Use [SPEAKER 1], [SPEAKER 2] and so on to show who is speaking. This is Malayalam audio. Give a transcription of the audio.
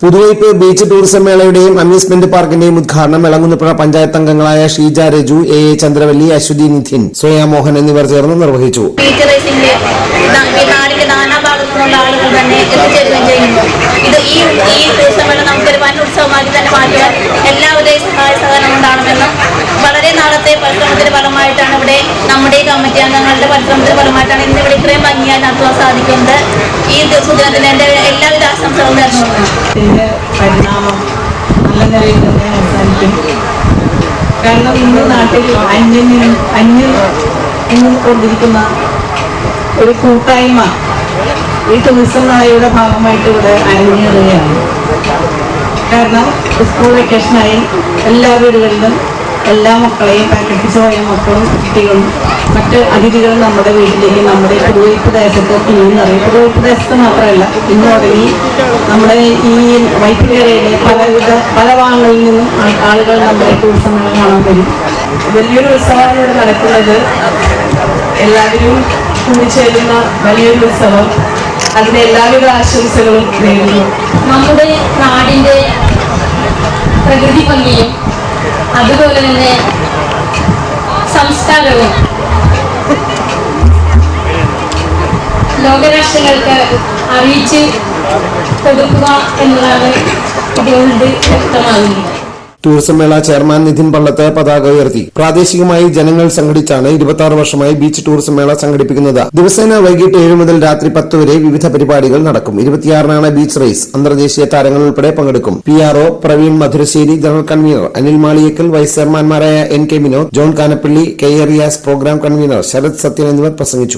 [SPEAKER 1] പുതുവൈപ്പ് ബീച്ച് ടൂറിസം മേളയുടെയും അമ്യൂസ്മെന്റ് പാർക്കിന്റെയും ഉദ്ഘാടനം എളങ്ങുന്നപ്പുഴ പഞ്ചായത്ത് അംഗങ്ങളായ ഷീജ രജു എ എ ചന്ദ്രവല്ലി അശ്വതി നിധിൻ ശ്രേയ മോഹൻ എന്നിവർ ചേർന്ന് നിർവഹിച്ചു.
[SPEAKER 2] ഇത് ഈ ഈ ടൂറിസം നമുക്കൊരു വൻ ഉത്സവമാക്കി തന്നെ മാറ്റുവാൻ എല്ലാവരുടെയും സഹായ സഹകരണം ഉണ്ടാവണമെന്നും വളരെ നാളത്തെ പരിശ്രമത്തിന്റെ ഫലമായിട്ടാണ് ഇവിടെ നമ്മുടെ കമ്മിറ്റി അംഗങ്ങളുടെ പരിശ്രമത്തിന്റെ ഫലമായിട്ടാണ് ഇന്ന് ഇവിടെ ഇത്രയും ഭംഗിയായി നടത്തുവാൻ സാധിക്കുന്നത്. ഈ സുദിനത്തിന് എന്റെ എല്ലാവിധ
[SPEAKER 3] ഇതിന്റെ പരിണാമം നല്ല നിലയിൽ തന്നെ അവസാനിക്കും. കാരണം ഇന്ന് നാട്ടിൽ അന്യം അന്യം നിന്നുകൊണ്ടിരിക്കുന്ന ഒരു കൂട്ടായ്മ ഈ ടൂറിസം നായയുടെ ഭാഗമായിട്ട് ഇവിടെ അരങ്ങേറുകയാണ്. കാരണം സ്കൂൾ വെക്കേഷനായി എല്ലാ വീടുകളിലും എല്ലാ മക്കളെയും പഠിപ്പിച്ചു പോയ മക്കളും കുട്ടികളും മറ്റ് അതിഥികളും നമ്മുടെ വീട്ടിലേക്ക് നമ്മുടെ പുതുവൈപ്പ് ദേശത്ത് ഇനിയും പുതുവൈപ്പ് ദേശത്ത് മാത്രമല്ല ഇന്ന് തുടങ്ങി നമ്മുടെ ഈ വൈപ്പിക്കരയിലെ പലവിധ പല ഭാഗങ്ങളിൽ നിന്നും ആളുകൾ നമ്മുടെ ടൂറിസം കാണാൻ വരും. വലിയൊരു ഉത്സവമാണ് ഇവിടെ നടക്കുന്നത്. എല്ലാവരും കൂടിച്ചേരുന്ന വലിയൊരു ഉത്സവം. അതിന് എല്ലാവിധ ആശംസകളും നേരുന്നു.
[SPEAKER 4] നമ്മുടെ നാടിന്റെ പ്രകൃതി ഭംഗിയും അതുപോലെ തന്നെ സംസ്കാരവും. ലോകരാഷ്ട്രങ്ങൾക്ക് അറിയിച്ച് കൊടുക്കുക എന്നതാണ് ഇതുകൊണ്ട് വ്യക്തമാകുന്നത്.
[SPEAKER 1] ടൂറിസം മേള ചെയർമാൻ നിധിൻ പള്ളത്ത് പതാക ഉയർത്തി. പ്രാദേശികമായി ജനങ്ങൾ സംഘടിച്ചാണ് ഇരുപത്തി വർഷമായി ബീച്ച് ടൂറിസം മേള സംഘടിപ്പിക്കുന്നത്. ദിവസേന വൈകിട്ട് ഏഴ് മുതൽ രാത്രി പത്ത് വരെ വിവിധ പരിപാടികൾ നടക്കും. ഇരുപത്തിയാറിനാണ് ബീച്ച് റേസ്. അന്തർദേശീയ താരങ്ങൾ ഉൾപ്പെടെ പങ്കെടുക്കും. P R O Praveen Madhurassery general convener Anil Maliyekkal vice ചെയർമാൻമാരായ N K Vinod John Kanappally K A Riyas program convener Sarath Sathyan എന്നിവർ പ്രസംഗിച്ചു.